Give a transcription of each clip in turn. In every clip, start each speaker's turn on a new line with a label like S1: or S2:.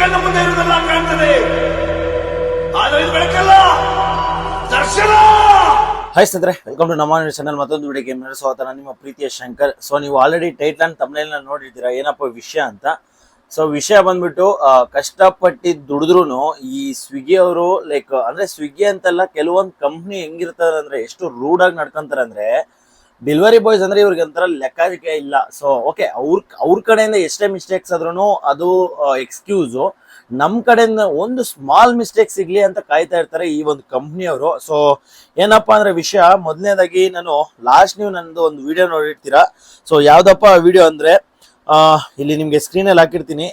S1: ಕಣ್ಣ ಮುಂದೆ ಇರುವುದೆಲ್ಲ ಕಾಣ್ತದೆ. ಆದರೆ ಇದು ಬೆಳಕಲ್ಲ, ದರ್ಶನ!
S2: ಹಾಯ್ ಸ್ನೇಹಿತರೆ ವೆಲ್ಕಮ್ ಟು ನಮ್ಮ ಚಾನಲ್ ಮತ್ತೊಂದು ವಿಡಿಯೋ ಗೇಮ್ ಸ್ವಾಗತ. ನಾನು ನಿಮ್ಮ ಪ್ರೀತಿಯ ಶಂಕರ್. ಸೊ ನೀವು ಆಲ್ರೆಡಿ ಟೈಟ್ಲ್ ಅಂಡ್ ತಮ್ಮನೇಲಿ ನೋಡಿರ್ತೀರಾ ಏನಪ್ಪ ವಿಷಯ ಅಂತ? ಸೊ ವಿಷಯ ಬಂದ್ಬಿಟ್ಟು ಕಷ್ಟಪಟ್ಟು ದುಡಿದ್ರು ಈ ಸ್ವಿಗ್ಗಿ ಅವರು ಲೈಕ್ ಅಂದ್ರೆ ಸ್ವಿಗ್ಗಿ ಅಂತೆಲ್ಲ, ಕೆಲವೊಂದು ಕಂಪ್ನಿ ಹೆಂಗಿರ್ತಾರೆ ಅಂದ್ರೆ ಎಷ್ಟು ರೂಡ್ ಆಗಿ ನಡ್ಕೊಂತಾರೆ ಅಂದ್ರೆ ಡೆಲಿವರಿ ಬಾಯ್ಸ್ ಅಂದ್ರೆ ಇವ್ರಿಗೆ ಒಂಥರ ಲೆಕ್ಕ ಇಲ್ಲ. ಸೊ ಓಕೆ ಅವ್ರ ಅವ್ರ ಕಡೆಯಿಂದ ಎಷ್ಟೇ ಮಿಸ್ಟೇಕ್ಸ್ ಆದ್ರೂ ಅದು ಎಕ್ಸ್ಕ್ಯೂಸು ನಮ್ಮ ಕಡೆಯಿಂದ ಒಂದು ಸ್ಮಾಲ್ ಮಿಸ್ಟೇಕ್ ಸಿಗ್ಲಿ ಅಂತ ಕಾಯ್ತಾ ಇರ್ತಾರೆ ಈ ಒಂದು ಕಂಪ್ನಿಯವರು ಸೊ ಏನಪ್ಪಾ ಅಂದ್ರೆ ವಿಷಯ, ಮೊದಲನೇದಾಗಿ ನಾನು ಲಾಸ್ಟ್ ನೀವು ನನ್ನದು ಒಂದು ವಿಡಿಯೋ ನೋಡಿರ್ತೀರಾ? ಸೊ ಯಾವ್ದಪ್ಪ ವಿಡಿಯೋ ಅಂದ್ರೆ ಇಲ್ಲಿ ನಿಮಗೆ ಸ್ಕ್ರೀನಲ್ಲಿ ಹಾಕಿರ್ತೀನಿ.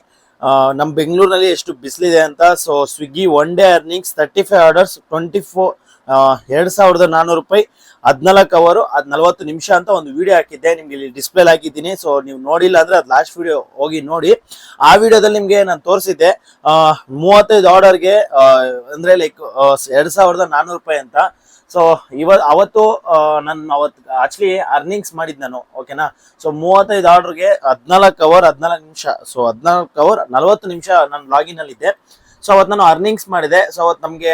S2: ನಮ್ಮ ಬೆಂಗಳೂರಿನಲ್ಲಿ ಎಷ್ಟು ಬಿಸಿಲಿದೆ ಅಂತ. So Swiggy one day earnings thirty five orders twenty four ಎರಡು ಸಾವಿರದ ನಾನ್ನೂರು ರೂಪಾಯಿ ಹದಿನಾಲ್ಕು ಅವರು ಅದ್ ನಲವತ್ತು ನಿಮಿಷ ಅಂತ ಒಂದು ವಿಡಿಯೋ ಹಾಕಿದ್ದೆ. ನಿಮ್ಗೆ ಇಲ್ಲಿ ಡಿಸ್ಪ್ಲೇ ಹಾಕಿದ್ದೀನಿ. ಸೊ ನೀವು ನೋಡಿಲ್ಲ ಅಂದ್ರೆ ಅದು ಲಾಸ್ಟ್ ವಿಡಿಯೋ ಹೋಗಿ ನೋಡಿ. ಆ ವಿಡಿಯೋದಲ್ಲಿ ನಿಮಗೆ ನಾನು ತೋರಿಸಿದ್ದೆ ಮೂವತ್ತೈದು ಆರ್ಡರ್ಗೆ ಅಂದ್ರೆ ಲೈಕ್ ಎರಡು ಸಾವಿರದ ನಾನ್ನೂರು ರೂಪಾಯಿ ಅಂತ. ಸೊ ಇವ, ಅವತ್ತು ನನ್ನ ಅವತ್ತು ಆಕ್ಚುಲಿ ಅರ್ನಿಂಗ್ಸ್ ಮಾಡಿದ್ ನಾನು ಓಕೆನಾ ಸೊ ಮೂವತ್ತೈದು ಆರ್ಡರ್ಗೆ ಹದಿನಾಲ್ಕು ಅವರ್ ಹದಿನಾಲ್ಕು ನಿಮಿಷ. ಸೊ ಹದಿನಾಲ್ಕು ಅವರ್ ನಲವತ್ತು ನಿಮಿಷ ನಾನು ಲಾಗಿನ್ ಅಲ್ಲಿ ಇದ್ದೆ ಸೊ ಅವತ್ತು ನಾನು ಅರ್ನಿಂಗ್ಸ್ ಮಾಡಿದೆ. ಸೊ ಅವತ್ತು ನಮಗೆ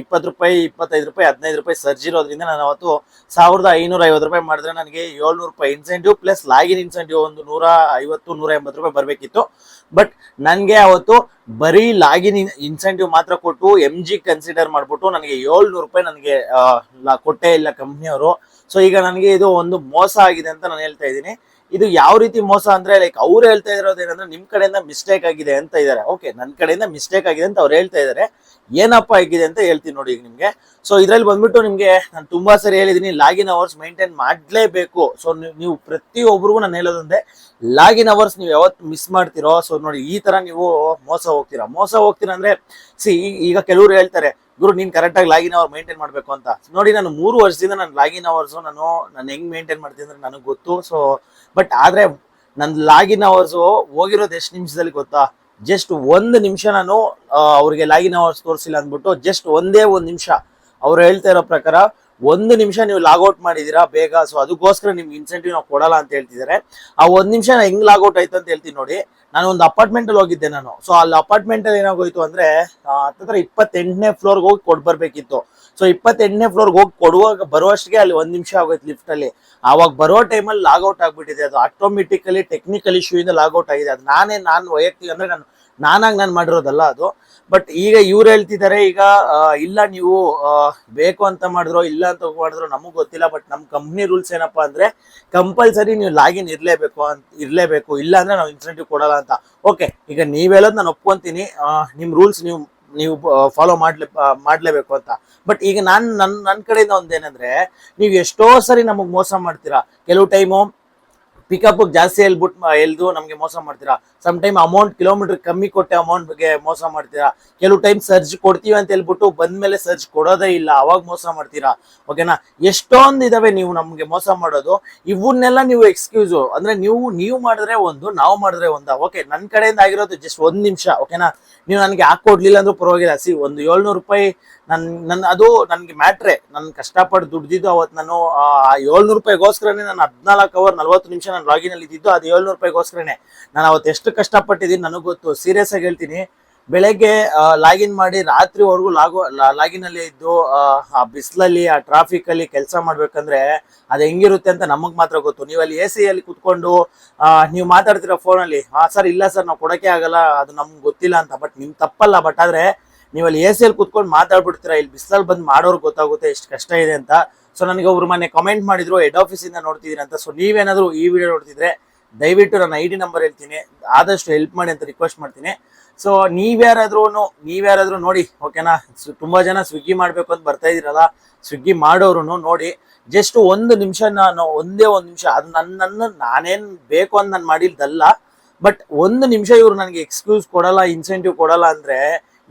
S2: ಇಪ್ಪತ್ತು ರೂಪಾಯಿ, ಇಪ್ಪತ್ತೈದು ರೂಪಾಯಿ, ಹದಿನೈದು ರೂಪಾಯಿ ಸರ್ಜಿರೋದ್ರಿಂದ ನಾನು ಅವತ್ತು ಸಾವಿರದ ಐನೂರ ಐವತ್ತು ರೂಪಾಯಿ ಮಾಡಿದ್ರೆ ನನಗೆ ಏಳ್ನೂರು ರೂಪಾಯಿ ಇನ್ಸೆಂಟಿವ್ ಪ್ಲಸ್ ಲಾಗಿನ್ ಇನ್ಸೆಂಟಿವ್ ಒಂದು ನೂರ ಐವತ್ತು, ನೂರ ಎಂಬತ್ತು ರೂಪಾಯಿ ಬರಬೇಕಿತ್ತು. ಬಟ್ ನನಗೆ ಅವತ್ತು ಬರೀ ಲಾಗಿನ್ ಇನ್ಸೆಂಟಿವ್ ಮಾತ್ರ ಕೊಟ್ಟು ಎಂ ಜಿ ಕನ್ಸಿಡರ್ ಮಾಡ್ಬಿಟ್ಟು ನನಗೆ ಏಳ್ನೂರು ರೂಪಾಯಿ ನನಗೆ ಕೊಟ್ಟೇ ಇಲ್ಲ ಕಂಪ್ನಿಯವರು ಸೊ ಈಗ ನನಗೆ ಇದು ಒಂದು ಮೋಸ ಆಗಿದೆ ಅಂತ ನಾನು ಹೇಳ್ತಾ ಇದ್ದೀನಿ. ಇದು ಯಾವ ರೀತಿ ಮೋಸ ಅಂದ್ರೆ ಲೈಕ್ ಅವ್ರು ಹೇಳ್ತಾ ಇರೋದು ಏನಂದ್ರೆ, ನಿಮ್ ಕಡೆಯಿಂದ ಮಿಸ್ಟೇಕ್ ಆಗಿದೆ ಅಂತ ಇದಾರೆ ಓಕೆ ನನ್ನ ಕಡೆಯಿಂದ ಮಿಸ್ಟೇಕ್ ಆಗಿದೆ ಅಂತ ಅವ್ರು ಹೇಳ್ತಾ ಇದಾರೆ ಏನಪ್ಪ ಆಗಿದೆ ಅಂತ ಹೇಳ್ತೀನಿ ನೋಡಿ ಈಗ ನಿಮ್ಗೆ. ಸೊ ಇದ್ರಲ್ಲಿ ಬಂದ್ಬಿಟ್ಟು ನಿಮ್ಗೆ ನಾನು ತುಂಬಾ ಸರಿ ಹೇಳಿದೀನಿ, ಲಾಗಿನ್ ಅವರ್ಸ್ ಮೇಂಟೈನ್ ಮಾಡ್ಲೇಬೇಕು. ಸೊ ನೀವು ಪ್ರತಿಯೊಬ್ಬರಿಗೂ ನಾನು ಹೇಳೋದಂದ್ರೆ, ಲಾಗಿನ್ ಅವರ್ಸ್ ನೀವು ಯಾವತ್ತು ಮಿಸ್ ಮಾಡ್ತಿರೋ ಸೊ ನೋಡಿ ಈ ತರ ನೀವು ಮೋಸ ಹೋಗ್ತೀರಾ. ಮೋಸ ಹೋಗ್ತೀರಾ ಅಂದ್ರೆ ಸಿ ಈಗ ಕೆಲವರು ಹೇಳ್ತಾರೆ ಗುರು, ನೀನ್ ಕರೆಕ್ಟ್ ಆಗಿ ಲಾಗಿನ್ ಅವರ್ ಮೇಂಟೈನ್ ಮಾಡ್ಬೇಕು ಅಂತ. ನೋಡಿ, ನಾನು ಮೂರು ವರ್ಷದಿಂದ ನಾನು ಲಾಗಿನ್ ಅವರ್ಸ್ ನಾನು ನಾನು ಹೆಂಗ್ ಮೇಂಟೈನ್ ಮಾಡ್ತೀನಿ ಅಂದ್ರೆ ನನಗೆ ಗೊತ್ತು. ಸೊ ಬಟ್ ಆದ್ರೆ ನನ್ನ ಲಾಗಿನ್ ಅವರ್ಸ್ ಹೋಗಿರೋದು ಎಷ್ಟು ನಿಮಿಷದಲ್ಲಿ ಗೊತ್ತಾ? ಜಸ್ಟ್ ಒಂದು ನಿಮಿಷ ನಾನು ಅವ್ರಿಗೆ ಲಾಗಿನ್ ಅವರ್ಸ್ ತೋರಿಸಿಲ್ಲ ಅಂದ್ಬಿಟ್ಟು ಜಸ್ಟ್ ಒಂದೇ ಒಂದು ನಿಮಿಷ ಅವ್ರು ಹೇಳ್ತಾ ಇರೋ ಪ್ರಕಾರ ಒಂದು ನಿಮಿಷ ನೀವು ಲಾಗೌಟ್ ಮಾಡಿದೀರಾ ಬೇಗ ಸೊ ಅದಕ್ಕೋಸ್ಕರ ನಿಮ್ಗೆ ಇನ್ಸೆಂಟಿವ್ ನಾವು ಕೊಡಲ್ಲ ಅಂತ ಹೇಳ್ತಿದ್ದಾರೆ. ಆ ಒಂದು ನಿಮಿಷ ನಾ ಹೆಂಗ್ ಲಾಗೌಟ್ ಆಯ್ತು ಅಂತ ಹೇಳ್ತೀನಿ ನೋಡಿ. ನಾನು ಒಂದು ಅಪಾರ್ಟ್ಮೆಂಟ್ ಅಲ್ಲಿ ಹೋಗಿದ್ದೆ ನಾನು. ಸೊ ಅಲ್ಲಿ ಅಪಾರ್ಟ್ಮೆಂಟ್ ಅಲ್ಲಿ ಏನಾಗೋಯ್ತು ಅಂದ್ರೆ ಹತ್ತತ್ರ ಇಪ್ಪತ್ತೆಂಟನೇ ಫ್ಲೋರ್ಗೆ ಹೋಗಿ ಕೊಡ್ ಬರ್ಬೇಕಿತ್ತು. ಸೊ ಇಪ್ಪತ್ತೆಂಟನೇ ಫ್ಲೋರ್ಗೆ ಹೋಗಿ ಕೊಡುವಾಗ ಬರುವಷ್ಟಿಗೆ ಅಲ್ಲಿ ಒಂದು ನಿಮಿಷ ಆಗೋಯ್ತು ಲಿಫ್ಟ್ ಅಲ್ಲಿ. ಆವಾಗ ಬರೋ ಟೈಮಲ್ಲಿ ಲಾಗೌಟ್ ಆಗ್ಬಿಟ್ಟಿದೆ. ಅದು ಆಟೋಮೆಟಿಕಲಿ ಟೆಕ್ನಿಕಲ್ ಇಶ್ಯೂ ಇಂದ ಲಾಗೌಟ್ ಆಗಿದೆ. ಅದು ನಾನೇ, ನಾನು ವೈಯಕ್ತಿಕ ಅಂದ್ರೆ ನಾನು ನಾನಾಗಿ ನಾನು ಮಾಡಿರೋದಲ್ಲ ಅದು. ಬಟ್ ಈಗ ಇವ್ರು ಹೇಳ್ತಿದ್ದಾರೆ ಈಗ ಇಲ್ಲ ನೀವು ಬೇಕು ಅಂತ ಮಾಡಿದ್ರು, ಇಲ್ಲ ಅಂತ ಮಾಡಿದ್ರು ನಮಗ್ ಗೊತ್ತಿಲ್ಲ ಬಟ್ ನಮ್ಮ ಕಂಪ್ನಿ ರೂಲ್ಸ್ ಏನಪ್ಪಾ ಅಂದ್ರೆ ಕಂಪಲ್ಸರಿ ನೀವು ಲಾಗಿನ್ ಇರ್ಲೇಬೇಕು ಅಂತ ಇರ್ಲೇಬೇಕು, ಇಲ್ಲ ಅಂದ್ರೆ ನಾವು ಇನ್ಸೆಂಟಿವ್ ಕೊಡಲ್ಲ ಅಂತ. ಓಕೆ ಈಗ ನೀವ್ ಹೇಳೋದು ನಾನು ಒಪ್ಕೊಂತೀನಿ ನಿಮ್ಮ ನಿಮ್ ರೂಲ್ಸ್ ನೀವು ನೀವು ಫಾಲೋ ಮಾಡ್ಲೇ ಮಾಡ್ಲೇಬೇಕು ಅಂತ. ಬಟ್ ಈಗ ನಾನು ನನ್ನ ನನ್ನ ಕಡೆಯಿಂದ ಒಂದೇನಂದ್ರೆ, ನೀವು ಎಷ್ಟೋ ಸರಿ ನಮಗ್ ಮೋಸ ಮಾಡ್ತೀರಾ. ಕೆಲವು ಟೈಮು ಪಿಕಪ್ ಜಾಸ್ತಿ ಹೇಳ್ಬಿಟ್ಟು ಎಲ್ದು ನಮಗೆ ಮೋಸ ಮಾಡ್ತೀರಾ? ಸಮ್ ಟೈಮ್ ಅಮೌಂಟ್ ಕಿಲೋಮೀಟರ್ ಕಮ್ಮಿ ಕೊಟ್ಟೆ ಅಮೌಂಟ್ ಬಗ್ಗೆ ಮೋಸ ಮಾಡ್ತೀರಾ? ಕೆಲವು ಟೈಮ್ ಸರ್ಜ್ ಕೊಡ್ತೀವಿ ಅಂತ ಹೇಳ್ಬಿಟ್ಟು ಬಂದ್ಮೇಲೆ ಸರ್ಜ್ ಕೊಡೋದೇ ಇಲ್ಲ. ಅವಾಗ ಮೋಸ ಮಾಡ್ತೀರಾ? ಓಕೆನಾ ಎಷ್ಟೊಂದು ಇದಾವೆ ನೀವು ನಮ್ಗೆ ಮೋಸ ಮಾಡೋದು. ಇವನ್ನೆಲ್ಲ ನೀವು ಎಕ್ಸ್ಕ್ಯೂಸು ಅಂದ್ರೆ ನೀವು ನೀವು ಮಾಡಿದ್ರೆ ಒಂದು, ನಾವು ಮಾಡಿದ್ರೆ ಒಂದ. ಓಕೆ ನನ್ನ ಕಡೆಯಿಂದ ಆಗಿರೋದು ಜಸ್ಟ್ ಒಂದು ನಿಮಿಷ. ಓಕೆನಾ ನೀವು ನನಗೆ ಹಾಕೊಡ್ಲಿಲ್ಲ ಅಂದ್ರೂ ಪರವಾಗಿಲ್ಲ. ಸಿ, ಒಂದು ಏಳ್ನೂರು ರೂಪಾಯಿ ನನ್ ನನ್ ಅದು ನನ್ಗೆ ಮ್ಯಾಟ್ರೆ. ನನ್ ಕಷ್ಟಪಟ್ಟು ದುಡ್ದಿದ್ದು ಅವತ್ತು ನಾನು ಆ ಏಳ್ನೂರು ರೂಪಾಯಿಗೋಸ್ಕರನೇ ನಾನು ಹದಿನಾಲ್ಕು ಅವರ್ ನಲ್ವತ್ತು ನಿಮಿಷ ನಾನು ಲಾಗಿನ್ ಅಲ್ಲಿ ಇದ್ದಿದ್ದು ಅದು ಏಳ್ನೂರು ರೂಪಾಯಿಗೋಸ್ಕರನೇ. ನಾನು ಅವತ್ತು ಎಷ್ಟು ಕಷ್ಟಪಟ್ಟಿದ್ದೀನಿ ನನಗೆ ಗೊತ್ತು. ಸೀರಿಯಸ್ ಆಗಿ ಹೇಳ್ತೀನಿ. ಬೆಳಗ್ಗೆ ಲಾಗಿನ್ ಮಾಡಿ ರಾತ್ರಿವರೆಗೂ ಲಾಗು ಲಾಗಿನ್ ಅಲ್ಲಿ ಇದ್ದು ಆ, ಬಿಸಿಲಲ್ಲಿ ಆ ಟ್ರಾಫಿಕ್ ಅಲ್ಲಿ ಕೆಲಸ ಮಾಡ್ಬೇಕಂದ್ರೆ ಅದು ಹೆಂಗಿರುತ್ತೆ ಅಂತ ನಮಗೆ ಮಾತ್ರ ಗೊತ್ತು. ನೀವು ಅಲ್ಲಿ ಎ ಸಿಯಲ್ಲಿ ಕುತ್ಕೊಂಡು ನೀವು ಮಾತಾಡ್ತೀರ ಫೋನಲ್ಲಿ ಹಾಂ ಸರ್ ಇಲ್ಲ ಸರ್ ನಾವು ಕೊಡೋಕ್ಕೆ ಆಗಲ್ಲ. ಅದು ನಮ್ಗೆ ಗೊತ್ತಿಲ್ಲ ಅಂತ. ಬಟ್ ನಿಮ್ಗೆ ತಪ್ಪಲ್ಲ. ಬಟ್ ಆದ್ರೆ ನೀವು ಅಲ್ಲಿ ಎ ಸಿ ಅಲ್ಲಿ ಕುತ್ಕೊಂಡು ಮಾತಾಡ್ಬಿಡ್ತೀರಾ? ಇಲ್ಲಿ ಬಿಸಿಲಲ್ಲಿ ಬಂದು ಮಾಡೋರು ಗೊತ್ತಾಗುತ್ತೆ ಎಷ್ಟು ಕಷ್ಟ ಇದೆ ಅಂತ. ಸೊ ನನಗೆ ಒಬ್ರು ಮನೆ ಕಮೆಂಟ್ ಮಾಡಿದ್ರು ಹೆಡ್ ಆಫೀಸ್ ಇಂದ ನೋಡ್ತಿದೀನಿ ಅಂತ. ಸೊ ನೀವೇನಾದ್ರೂ ಈ ವಿಡಿಯೋ ನೋಡ್ತಿದ್ರೆ ದಯವಿಟ್ಟು ನನ್ನ ಐ ಡಿ ನಂಬರ್ ಹೇಳ್ತೀನಿ. ಆದಷ್ಟು ಹೆಲ್ಪ್ ಮಾಡಿ ಅಂತ ರಿಕ್ವೆಸ್ಟ್ ಮಾಡ್ತೀನಿ. ಸೊ ನೀವ್ಯಾರಾದ್ರೂ ನೀವ್ಯಾರಾದ್ರೂ ನೋಡಿ ಓಕೆನಾ ತುಂಬ ಜನ ಸ್ವಿಗ್ಗಿ ಮಾಡಬೇಕು ಅಂತ ಬರ್ತಾ ಇದ್ದೀರಲ್ಲ ಸ್ವಿಗ್ಗಿ ಮಾಡೋರು ನೋಡಿ. ಜಸ್ಟ್ ಒಂದು ನಿಮಿಷ ನಾನು ಒಂದೇ ಒಂದು ನಿಮಿಷ. ಅದು ನನ್ನನ್ನು ನಾನೇನು, ನಾನೇನ್ ಬೇಕು ಅಂತ ನಾನು ಮಾಡಿದ್ದಲ್ಲ ಬಟ್ ಒಂದು ನಿಮಿಷ ಇವರು ನನಗೆ ಎಕ್ಸ್ಕ್ಯೂಸ್ ಕೊಡಲ್ಲ ಇನ್ಸೆಂಟಿವ್ ಕೊಡಲ್ಲ ಅಂದ್ರೆ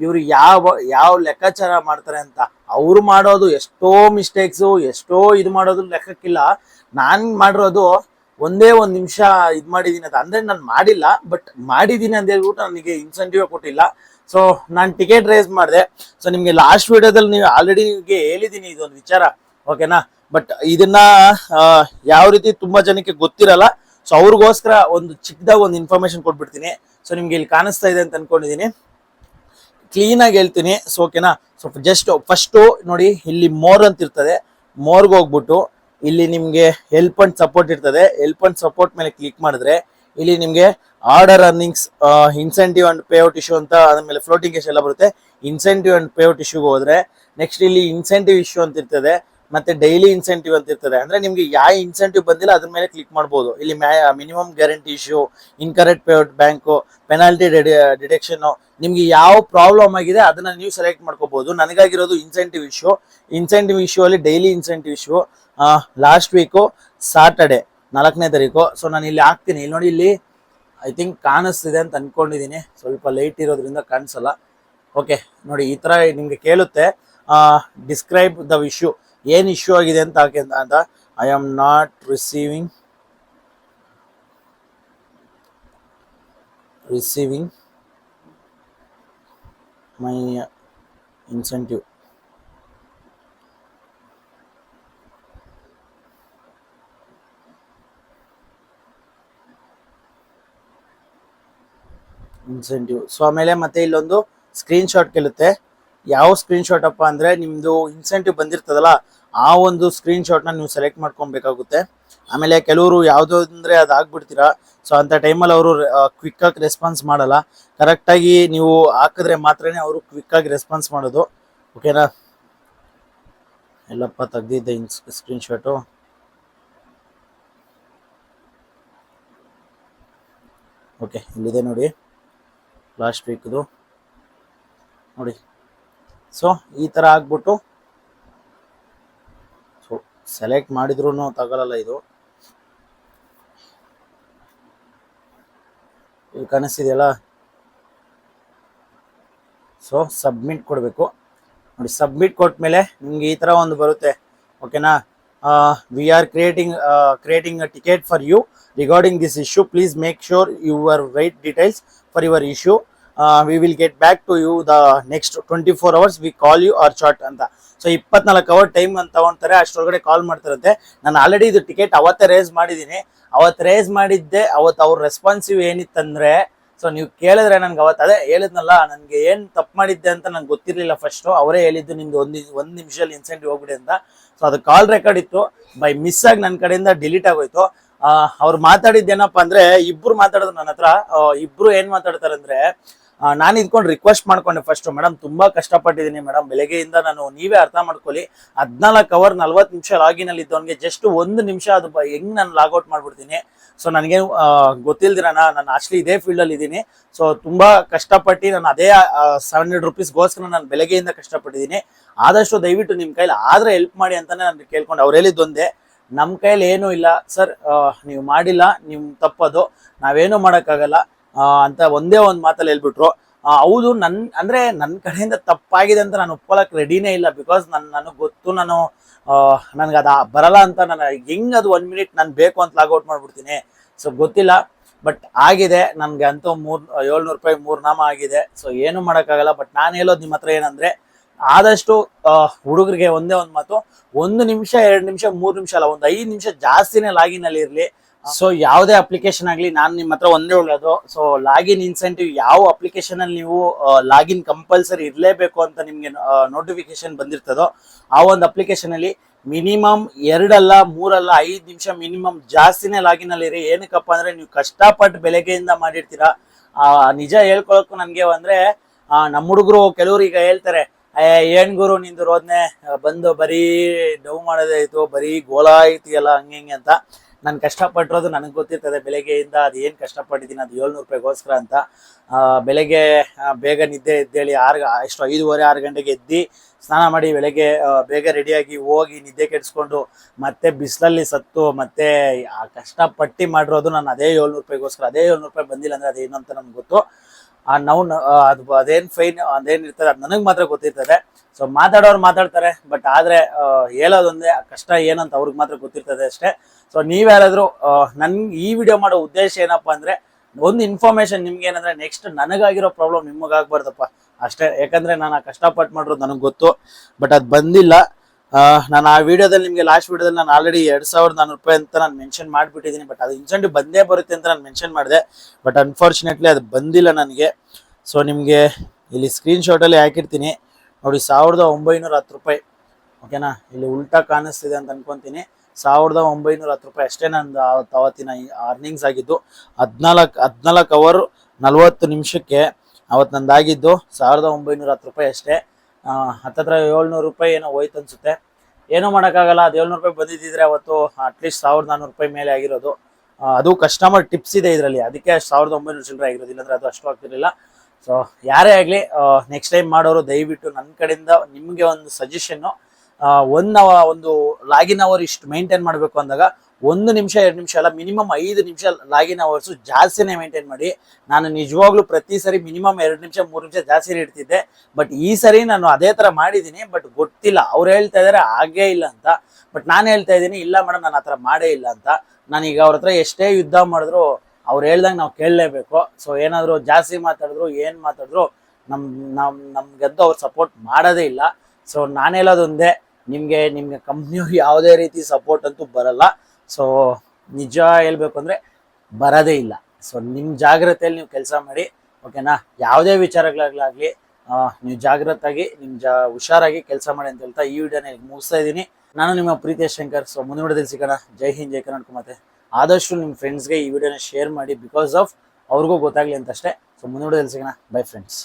S2: ಇವ್ರು ಯಾವ ಯಾವ ಲೆಕ್ಕಾಚಾರ ಮಾಡ್ತಾರೆ ಅಂತ ಅವ್ರು ಮಾಡೋದು ಎಷ್ಟೋ ಮಿಸ್ಟೇಕ್ಸು ಎಷ್ಟೋ ಇದು ಮಾಡೋದು ಲೆಕ್ಕಕ್ಕಿಲ್ಲ. ನಾನು ಮಾಡಿರೋದು ಒಂದೇ ಒಂದು ನಿಮಿಷ ಇದು ಮಾಡಿದ್ದೀನಿ ಅಂತ. ಅಂದರೆ ನಾನು ಮಾಡಿಲ್ಲ ಬಟ್ ಮಾಡಿದ್ದೀನಿ ಅಂತ ಹೇಳ್ಬಿಟ್ಟು ನನಗೆ ಇನ್ಸೆಂಟಿವ್ ಕೊಟ್ಟಿಲ್ಲ. ಸೊ ನಾನು ಟಿಕೆಟ್ ರೇಸ್ ಮಾಡಿದೆ. ಸೊ ನಿಮಗೆ ಲಾಸ್ಟ್ ವಿಡಿಯೋದಲ್ಲಿ ನೀವು ಆಲ್ರೆಡಿ ನಿಮಗೆ ಹೇಳಿದ್ದೀನಿ ಇದೊಂದು ವಿಚಾರ ಓಕೆನಾ ಬಟ್ ಇದನ್ನ ಯಾವ ರೀತಿ ತುಂಬಾ ಜನಕ್ಕೆ ಗೊತ್ತಿರಲ್ಲ. ಸೊ ಅವ್ರಿಗೋಸ್ಕರ ಒಂದು ಚಿಕ್ಕದಾಗ ಒಂದು ಇನ್ಫಾರ್ಮೇಶನ್ ಕೊಟ್ಬಿಡ್ತೀನಿ. ಸೊ ನಿಮ್ಗೆ ಇಲ್ಲಿ ಕಾಣಿಸ್ತಾ ಇದೆ ಅಂತ ಅನ್ಕೊಂಡಿದೀನಿ. ಕ್ಲೀನಾಗಿ ಹೇಳ್ತೀನಿ. ಸೊ ಓಕೆನಾ ಸೊ ಜಸ್ಟ್ ಫಸ್ಟು ನೋಡಿ ಇಲ್ಲಿ ಮೋರ್ ಅಂತ ಇರ್ತದೆ. ಮೋರ್ಗೆ ಹೋಗ್ಬಿಟ್ಟು ಇಲ್ಲಿ ನಿಮಗೆ ಹೆಲ್ಪ್ ಅಂಡ್ ಸಪೋರ್ಟ್ ಇರ್ತದೆ. ಹೆಲ್ಪ್ ಅಂಡ್ ಸಪೋರ್ಟ್ ಮೇಲೆ ಕ್ಲಿಕ್ ಮಾಡಿದ್ರೆ ಇಲ್ಲಿ ನಿಮಗೆ order earnings incentive and payout issue ಅಂತ ಆಮೇಲೆ ಫ್ಲೋಟಿಂಗ್ ಕ್ಯಾಶ್ ಎಲ್ಲ ಬರುತ್ತೆ. ಇನ್ಸೆಂಟಿವ್ ಅಂಡ್ ಪೇಔಟ್ ಇಶ್ಯೂಗೆ ಹೋದ್ರೆ ನೆಕ್ಸ್ಟ್ ಇಲ್ಲಿ ಇನ್ಸೆಂಟಿವ್ ಇಶ್ಯೂ ಅಂತ ಇರ್ತದೆ. ಮತ್ತೆ ಡೈಲಿ ಇನ್ಸೆಂಟಿವ್ ಅಂತ ಇರ್ತದೆ. ಅಂದ್ರೆ ನಿಮ್ಗೆ ಯಾವ ಇನ್ಸೆಂಟಿವ್ ಬಂದಿಲ್ಲ ಅದ್ರ ಮೇಲೆ ಕ್ಲಿಕ್ ಮಾಡಬಹುದು ಇಲ್ಲಿ minimum guarantee issue incorrect payout bank penalty deduction ನಿಮ್ಗೆ ಯಾವ ಪ್ರಾಬ್ಲಮ್ ಆಗಿದೆ ಅದನ್ನ ನೀವು ಸೆಲೆಕ್ಟ್ ಮಾಡ್ಕೋಬಹುದು ನನಗಾಗಿರೋದು ಇನ್ಸೆಂಟಿವ್ ಇಶ್ಯೂ ಇನ್ಸೆಂಟಿವ್ ಇಶ್ಯೂ ಅಲ್ಲಿ daily incentive issue last week Saturday ನಾಲ್ಕನೇ ತಾರೀಕು. ಸೊ ನಾನು ಇಲ್ಲಿ ಹಾಕ್ತೀನಿ. ಇಲ್ಲಿ ನೋಡಿ, ಇಲ್ಲಿ ಐ ಥಿಂಕ್ ಕಾಣಿಸ್ತಿದೆ ಅಂತ ಅನ್ಕೊಂಡಿದ್ದೀನಿ ಸ್ವಲ್ಪ ಲೈಟ್ ಇರೋದ್ರಿಂದ ಕಾಣಿಸಲ್ಲ. ಓಕೆ ನೋಡಿ, ಈ ಥರ ನಿಮಗೆ ಕೇಳುತ್ತೆ. ಡಿಸ್ಕ್ರೈಬ್ ದ ಇಶ್ಯೂ ಏನು ಇಶ್ಯೂ ಆಗಿದೆ ಅಂತ ಹಾಕಿ ಅಂತ I am not receiving receiving my incentive incentive so ಆಮೇಲೆ ಮತ್ತೆ ಇಲ್ಲೊಂದು ಸ್ಕ್ರೀನ್ ಶಾಟ್ ಕೇಳುತ್ತೆ. ಯಾವ ಸ್ಕ್ರೀನ್ ಶಾಟ್ ಅಪ್ಪ ಅಂದ್ರೆ ನಿಮ್ಮದು ಇನ್ಸೆಂಟಿವ್ ಬಂದಿರ್ತದಲ್ಲ, ಆ ಒಂದು ಸ್ಕ್ರೀನ್ ಶಾಟ್ನ ನೀವು ಸೆಲೆಕ್ಟ್ ಮಾಡ್ಕೊಬೇಕಾಗುತ್ತೆ. ಆಮೇಲೆ ಕೆಲವರು ಯಾವುದು ಅಂದ್ರೆ ಅದು ಆಗ್ಬಿಡ್ತೀರಾ. ಸೊ ಅಂತ ಟೈಮಲ್ಲಿ ಅವರು ಕ್ವಿಕ್ ಆಗಿ ರೆಸ್ಪಾನ್ಸ್ ಮಾಡಲ್ಲ. ಕರೆಕ್ಟಾಗಿ ನೀವು ಹಾಕಿದ್ರೆ ಮಾತ್ರನೇ ಅವರು ಕ್ವಿಕ್ ಆಗಿ ರೆಸ್ಪಾನ್ಸ್ ಮಾಡೋದು. ಓಕೆನಾ ಎಲ್ಲಪ್ಪ ತೆಗ್ದಿದ್ದೆ ಇನ್ ಸ್ಕ್ರೀನ್ ಶಾಟು ಓಕೆ ಇಲ್ಲಿದೆ ನೋಡಿ. ಲಾಸ್ಟ್ ವೀಕ್ದು ನೋಡಿ. ಸೊ ಈ ಥರ ಆಗ್ಬಿಟ್ಟು ಸೆಲೆಕ್ಟ್ ಮಾಡಿದ್ರೂ ತಗೊಳ್ಳಲ್ಲ ಇದು. ಇಲ್ಲಿ ಕಾಣಿಸ್ತಿದೆಯಲ್ಲ? ಸೊ ಸಬ್ಮಿಟ್ ಕೊಡಬೇಕು. ನೋಡಿ ಸಬ್ಮಿಟ್ ಕೊಟ್ಮೇಲೆ ನಿಮ್ಗೆ ಈ ಥರ ಒಂದು ಬರುತ್ತೆ. ಓಕೆನಾ we are creating creating a ticket for you regarding this issue please make sure your right details for your issue we will get back to you the next twenty four hours we call you or short ಅಂತ. So ಇಪ್ಪತ್ನಾಲ್ಕು hour time ಅಂತ ತಗೊಂತಾರೆ ಅಷ್ಟರೊಳಗಡೆ ಕಾಲ್ ಮಾಡ್ತಾರಂತೆ ನಾನು already ಇದು ticket ಅವತ್ತೇ race ಮಾಡಿದ್ದೀನಿ. ಅವತ್ತು ರೇಸ್ ಮಾಡಿದ್ದೆ, ಅವತ್ತು ಅವ್ರ ರೆಸ್ಪಾನ್ಸಿವ್ ಏನಿತ್ತಂದ್ರೆ ಸೊ ನೀವು ಕೇಳಿದ್ರೆ ನನಗೆ ಅವತ್ತು ಅದೇ ಹೇಳಿದ್ನಲ್ಲ, ನನಗೆ ಏನು ತಪ್ಪು ಮಾಡಿದ್ದೆ ಅಂತ ನಂಗೆ ಗೊತ್ತಿರಲಿಲ್ಲ ಫಸ್ಟು ಅವರೇ ಹೇಳಿದ್ದು ನಿಮ್ದು ಒಂದು ಒಂದು ನಿಮಿಷದಲ್ಲಿ ಇನ್ಸೆಂಟಿವ್ ಹೋಗ್ಬಿಡಿ ಅಂತ. ಸೊ ಅದು ಕಾಲ್ ರೆಕಾರ್ಡ್ ಇತ್ತು. ಬೈ ಮಿಸ್ ಆಗಿ ನನ್ನ ಕಡೆಯಿಂದ ಡಿಲೀಟ್ ಆಗೋಯ್ತು. ಅವ್ರು ಮಾತಾಡಿದ್ದೇನಪ್ಪ ಅಂದ್ರೆ, ಇಬ್ರು ಮಾತಾಡಿದ್ರು ನನ್ನ ಹತ್ರ. ಇಬ್ಬರು ಏನು ಮಾತಾಡ್ತಾರೆ ಅಂದ್ರೆ ನಾನು ಇದ್ಕೊಂಡು ರಿಕ್ವೆಸ್ಟ್ ಮಾಡ್ಕೊಂಡೆ ಫಸ್ಟ್ ಮೇಡಮ್, ತುಂಬಾ ಕಷ್ಟಪಟ್ಟಿದ್ದೀನಿ ಮೇಡಮ್. ಬೆಳಗ್ಗೆಯಿಂದ ನಾನು ನೀವೇ ಅರ್ಥ ಮಾಡ್ಕೊಳ್ಳಿ. ಹದಿನಾಲ್ಕು ಅವರ್ ನಲ್ವತ್ತು ನಿಮಿಷ ಲಾಗಿನ್ ಅಲ್ಲಿ ಇದ್ದವನಿಗೆ ಜಸ್ಟ್ ಒಂದು ನಿಮಿಷ ಅದು ಹೆಂಗ್ ನಾನು ಲಾಗೌಟ್ ಮಾಡ್ಬಿಡ್ತೀನಿ. ಸೊ ನನಗೆ ಗೊತ್ತಿಲ್ದಿರೋಣ, ನಾನು ಆಕ್ಚುಲಿ ಇದೇ ಫೀಲ್ಡ್ ಅಲ್ಲಿ ಇದ್ದೀನಿ. ಸೊ ತುಂಬಾ ಕಷ್ಟಪಟ್ಟು ನಾನು ಅದೇ ಸೆವೆನ್ ಹಂಡ್ರೆಡ್ ರುಪೀಸ್ಗೋಸ್ಕರ ನಾನು ಬೆಳಗ್ಗೆಯಿಂದ ಕಷ್ಟಪಟ್ಟಿದ್ದೀನಿ. ಆದಷ್ಟು ದಯವಿಟ್ಟು ನಿಮ್ಮ ಕೈಲಿ ಆದ್ರೆ ಹೆಲ್ಪ್ ಮಾಡಿ ಅಂತಾನೆ ನಾನು ಕೇಳ್ಕೊಂಡು. ಅವ್ರು ನಮ್ಮ ಕೈಲಿ ಏನೂ ಇಲ್ಲ. ಸರ್ ನೀವು ಮಾಡಿಲ್ಲ. ನಿಮ್ ತಪ್ಪದು. ನಾವೇನು ಮಾಡೋಕ್ಕಾಗಲ್ಲ. ಅಂತ ಒಂದೇ ಒಂದು ಮಾತಲ್ಲಿ ಹೇಳ್ಬಿಟ್ರು. ಹೌದು, ನನ್, ಅಂದ್ರೆ ನನ್ನ ಕಡೆಯಿಂದ ತಪ್ಪಾಗಿದೆ ಅಂತ ನಾನು ಒಪ್ಪಲಕ್ಕೆ ರೆಡಿನೇ ಇಲ್ಲ ಬಿಕಾಸ್ ನನ್, ನನಗೆ ಗೊತ್ತು ನಾನು ನನಗೆ ಅದು ಬರಲ್ಲ ಅಂತ ನಾನು ಹೆಂಗ್ ಅದು ಒನ್ ಮಿನಿಟ್ ನಾನು ಬೇಕು ಅಂತ ಲಾಗೌಟ್ ಮಾಡ್ಬಿಡ್ತೀನಿ. ಸೊ ಗೊತ್ತಿಲ್ಲ ಬಟ್ ಆಗಿದೆ, ನನ್ಗೆ ಅಂತೂ ಮೂರ್, ಏಳ್ನೂರು ರೂಪಾಯಿ ಮೂರು ನಾಮ ಆಗಿದೆ. ಸೊ ಏನು ಮಾಡೋಕ್ಕಾಗಲ್ಲ ಬಟ್ ನಾನು ಹೇಳೋದು ನಿಮ್ಮ ಹತ್ರ ಏನಂದ್ರೆ, ಆದಷ್ಟು ಹುಡುಗರಿಗೆ ಒಂದೇ ಒಂದು ಮಾತು, ಒಂದು ನಿಮಿಷ, ಎರಡು ನಿಮಿಷ, ಮೂರು ನಿಮಿಷ ಅಲ್ಲ, ಒಂದು ಐದು ನಿಮಿಷ ಜಾಸ್ತಿನೇ ಲಾಗಿನ್ ಅಲ್ಲಿ ಇರಲಿ. ಸೊ ಯಾವುದೇ ಅಪ್ಲಿಕೇಶನ್ ಆಗಲಿ ನಾನು ನಿಮ್ಮ ಹತ್ರ ಒಂದೇ ಹೇಳೋದು. ಸೊ ಲಾಗಿನ್ ಇನ್ಸೆಂಟಿವ್ ಯಾವ ಅಪ್ಲಿಕೇಶನ್ ಅಲ್ಲಿ ನೀವು ಲಾಗಿನ್ ಕಂಪಲ್ಸರಿ ಇರಲೇಬೇಕು ಅಂತ ನಿಮಗೆ ನೋಟಿಫಿಕೇಶನ್ ಬಂದಿರ್ತದೋ, ಆ ಒಂದು ಅಪ್ಲಿಕೇಶನ್ ಅಲ್ಲಿ ಮಿನಿಮಮ್ ಎರಡಲ್ಲ, ಮೂರಲ್ಲ, ಐದು ನಿಮಿಷ ಮಿನಿಮಮ್ ಜಾಸ್ತಿನೇ ಲಾಗಿನ್ ಅಲ್ಲಿ ಇರಿ. ಏನಕ್ಕಪ್ಪ ಅಂದ್ರೆ ನೀವು ಕಷ್ಟಪಟ್ಟು ಬೆಳಗ್ಗೆಯಿಂದ ಮಾಡಿರ್ತೀರಾ. ನಿಜ ಹೇಳ್ಕೊಳಕ್ಕೂ ನನಗೆ ಅಂದ್ರೆ ನಮ್ಮ ಹುಡುಗರು ಕೆಲವರು ಈಗ ಹೇಳ್ತಾರೆ ಏನ್ ಗುರು ನಿಂದು ರೋದ್ನೆ? ಬಂದು ಬರೀ ಡವ್ ಮಾಡೋದೇ ಇತ್ತು ಬರೀ ಗೋಲ ಐತಿಯಲ್ಲ ಹಂಗೆ ಹಿಂಗೆ ಅಂತ. ನಾನು ಕಷ್ಟಪಟ್ಟಿರೋದು ನನಗೆ ಗೊತ್ತಿರ್ತದೆ. ಬೆಳಗ್ಗೆಯಿಂದ ಅದು ಏನು ಕಷ್ಟಪಟ್ಟಿದ್ದೀನಿ, ಅದು ಏಳ್ನೂರು ರೂಪಾಯಿಗೋಸ್ಕರ ಅಂತ. ಬೆಳಗ್ಗೆ ಬೇಗ ನಿದ್ದೆ ಎದ್ದೇಳಿ ಆರು, ಎಷ್ಟು ಐದೂವರೆ, ಆರು ಗಂಟೆಗೆ ಎದ್ದು ಸ್ನಾನ ಮಾಡಿ ಬೆಳಗ್ಗೆ ಬೇಗ ರೆಡಿಯಾಗಿ ಹೋಗಿ ನಿದ್ದೆ ಕೆಡಿಸ್ಕೊಂಡು ಮತ್ತೆ ಬಿಸಿಲಲ್ಲಿ ಸತ್ತು ಮತ್ತೆ ಕಷ್ಟಪಟ್ಟು ಮಾಡಿರೋದು ನಾನು ಅದೇ ಏಳ್ನೂರು ರೂಪಾಯಿಗೋಸ್ಕರ. ಅದೇ ಏಳ್ನೂರು ರೂಪಾಯಿ ಬಂದಿಲ್ಲ ಅಂದ್ರೆ ಅದೇನು ಅಂತ ನಮ್ಗೆ ಗೊತ್ತು. ಆ ನೌನ್ ಅದು ಅದೇನ್ ಫೈನ್ ಅದೇನ್ ಇರ್ತದೆ ಅದು ನನಗೆ ಮಾತ್ರ ಗೊತ್ತಿರ್ತದೆ. ಸೊ ಮಾತಾಡೋರು ಮಾತಾಡ್ತಾರೆ ಬಟ್ ಆದ್ರೆ ಹೇಳೋದೊಂದೇ ಕಷ್ಟ ಏನಂತ ಅವ್ರಿಗೆ ಮಾತ್ರ ಗೊತ್ತಿರ್ತದೆ ಅಷ್ಟೇ. ಸೊ ನೀವ್ಯಾರಾದ್ರೂ ನನ್ಗೆ ನನ್ ಈ ವಿಡಿಯೋ ಮಾಡೋ ಉದ್ದೇಶ ಏನಪ್ಪಾ ಅಂದ್ರೆ, ಒಂದು ಇನ್ಫಾರ್ಮೇಶನ್ ನಿಮ್ಗೆ ಏನಂದ್ರೆ ನೆಕ್ಸ್ಟ್ ನನಗಾಗಿರೋ ಪ್ರಾಬ್ಲಮ್ ನಿಮಗಾಗ್ಬಾರ್ದಪ್ಪ. ಅಷ್ಟೇ, ಯಾಕಂದ್ರೆ ನಾನು ಆ ಕಷ್ಟಪಟ್ಟು ಮಾಡಿರೋದು ನನಗೆ ಗೊತ್ತು ಬಟ್ ಅದು ಬಂದಿಲ್ಲ. ನಾನು ಆ ವಿಡಿಯೋದಲ್ಲಿ ನಿಮಗೆ ಲಾಸ್ಟ್ ವಿಡಿಯೋದಲ್ಲಿ ನಾನು ಆಲ್ರೆಡಿ ಎರಡು ಸಾವಿರದ ನಾನು ರೂಪಾಯಿ ಅಂತ ನಾನು ಮೆನ್ಷನ್ ಮಾಡಿಬಿಟ್ಟಿದ್ದೀನಿ ಬಟ್ ಅದು ಇನ್ಸೆಂಟಿವ್ ಬಂದೇ ಬರುತ್ತೆ ಅಂತ ನಾನು ಮೆನ್ಷನ್ ಮಾಡಿದೆ. ಬಟ್ ಅನ್ಫಾರ್ಚುನೇಟ್ಲಿ ಅದು ಬಂದಿಲ್ಲ ನನಗೆ. ಸೊ ನಿಮಗೆ ಇಲ್ಲಿ ಸ್ಕ್ರೀನ್ ಶಾಟಲ್ಲಿ ಹಾಕಿರ್ತೀನಿ. ನೋಡಿ, ಸಾವಿರದ ಒಂಬೈನೂರ ಹತ್ತು ರೂಪಾಯಿ. ಓಕೆನಾ ಇಲ್ಲಿ ಉಲ್ಟಾ ಕಾಣಿಸ್ತಿದೆ ಅಂತ ಅನ್ಕೊಂತೀನಿ. ಸಾವಿರದ ಒಂಬೈನೂರ ಹತ್ತು ರೂಪಾಯಿ ಅಷ್ಟೇ ನಂದು ಅವತ್ತು ಅವತ್ತಿನ ಅರ್ನಿಂಗ್ಸ್ ಆಗಿದ್ದು. ಹದಿನಾಲ್ಕು ಹದಿನಾಲ್ಕು ಅವರು ನಲ್ವತ್ತು ನಿಮಿಷಕ್ಕೆ ಅವತ್ತು ನಂದಾಗಿದ್ದು ಸಾವಿರದ ಒಂಬೈನೂರ ಹತ್ತು ರೂಪಾಯಿ ಅಷ್ಟೇ. ಹತ್ತತ್ರ ಏಳ್ನೂರು ರೂಪಾಯಿ ಏನೋ ಹೋಯ್ತು ಅನ್ಸುತ್ತೆ. ಏನೂ ಮಾಡೋಕ್ಕಾಗಲ್ಲ, ಅದು ಏಳ್ನೂರು ರೂಪಾಯಿ ಬಂದಿದ್ದಿದ್ರೆ ಅವತ್ತು ಅಟ್ಲೀಸ್ಟ್ ಸಾವಿರದ ನಾನ್ನೂರು ರೂಪಾಯಿ ಮೇಲೆ ಆಗಿರೋದು. ಅದು ಕಸ್ಟಮರ್ ಟಿಪ್ಸ್ ಇದೆ ಇದರಲ್ಲಿ. ಅದಕ್ಕೆ ಸಾವಿರದ ಒಂಬೈನೂರು ಚಿಲ್ಲರೆ ಆಗಿರೋದು. ಇಲ್ಲಾಂದ್ರೆ ಅದು ಅಷ್ಟು ಆಗ್ತಿರಲಿಲ್ಲ. ಸೊ ಯಾರೇ ಆಗಲಿ ನೆಕ್ಸ್ಟ್ ಟೈಮ್ ಮಾಡೋರು ದಯವಿಟ್ಟು ನನ್ನ ಕಡೆಯಿಂದ ನಿಮಗೆ ಒಂದು ಸಜೆಷನ್ನು ಒನ್ ಅವ ಒಂದು ಲಾಗಿನ್ ಅವರ್ ಇಷ್ಟು ಮೇಂಟೈನ್ ಮಾಡಬೇಕು ಅಂದಾಗ ಒಂದು ನಿಮಿಷ, ಎರಡು ನಿಮಿಷ ಅಲ್ಲ ಮಿನಿಮಮ್ ಐದು ನಿಮಿಷ ಲಾಗಿನ್ ಅವರ್ಸು ಜಾಸ್ತಿನೇ ಮೇಂಟೈನ್ ಮಾಡಿ. ನಾನು ನಿಜವಾಗ್ಲೂ ಪ್ರತಿ ಸರಿ ಮಿನಿಮಮ್ ಎರಡು ನಿಮಿಷ, ಮೂರು ನಿಮಿಷ ಜಾಸ್ತಿ ಇಡ್ತಿದ್ದೆ. ಬಟ್ ಈ ಸರಿ ನಾನು ಅದೇ ಥರ ಮಾಡಿದ್ದೀನಿ ಬಟ್ ಗೊತ್ತಿಲ್ಲ. ಅವ್ರು ಹೇಳ್ತಾ ಇದ್ದಾರೆ ಹಾಗೇ ಇಲ್ಲ ಅಂತ. ಬಟ್ ನಾನು ಹೇಳ್ತಾ ಇದ್ದೀನಿ, ಇಲ್ಲ ಮೇಡಮ್ ನಾನು ಆ ಮಾಡೇ ಇಲ್ಲ ಅಂತ. ನಾನೀಗ ಅವ್ರ ಹತ್ರ ಎಷ್ಟೇ ಯುದ್ಧ ಮಾಡಿದ್ರು, ಅವ್ರು ಹೇಳ್ದಂಗೆ ನಾವು ಕೇಳಲೇಬೇಕು. ಸೊ ಏನಾದರೂ ಜಾಸ್ತಿ ಮಾತಾಡಿದ್ರು, ಏನು ಮಾತಾಡಿದ್ರು ನಮ್ಮ ನಮ್ಮ ನಮ್ಗೆದ್ದು ಅವ್ರು ಸಪೋರ್ಟ್ ಮಾಡೋದೇ ಇಲ್ಲ. ಸೊ ನಾನು ಹೇಳೋದೊಂದೇ, ನಿಮಗೆ ನಿಮಗೆ ಕಂಪ್ನಿಯವ್ರು ಯಾವುದೇ ರೀತಿ ಸಪೋರ್ಟ್ ಅಂತೂ ಬರಲ್ಲ. ಸೊ ನಿಜ ಹೇಳ್ಬೇಕು ಅಂದರೆ ಬರೋದೇ ಇಲ್ಲ. ಸೊ ನಿಮ್ಮ ಜಾಗ್ರತೆಯಲ್ಲಿ ನೀವು ಕೆಲಸ ಮಾಡಿ ಓಕೆನಾ ಯಾವುದೇ ವಿಚಾರಗಳಾಗಲಿ ನೀವು ಜಾಗ್ರತಾಗಿ ನಿಮ್ಮ ಜಾ, ಹುಷಾರಾಗಿ ಕೆಲಸ ಮಾಡಿ ಅಂತ ಹೇಳ್ತಾ ಈ ವಿಡಿಯೋನ ಮುಗಿಸ್ತಾ ಇದ್ದೀನಿ. ನಾನು ನಿಮ್ಮ ಪ್ರೀತಿಯ ಶಂಕರ್. ಸೊ ಮುಂದಿನ ವಿಡಿಯೋದಲ್ಲಿ ಸಿಗೋಣ. ಜೈ ಹಿಂದ್, ಜೈ ಕರ್ನಾಟಕ ಮತ್ತೆ ಆದಷ್ಟು ನಿಮ್ಮ ಫ್ರೆಂಡ್ಸ್ಗೆ ಈ ವಿಡಿಯೋನ ಶೇರ್ ಮಾಡಿ ಬಿಕಾಸ್ ಆಫ್ ಅವ್ರಿಗೂ ಗೊತ್ತಾಗಲಿ ಅಂತಷ್ಟೇ. ಸೊ ಮುಂದಿನ ವಿಡಿಯೋದಲ್ಲಿ ಸಿಗೋಣ. By friends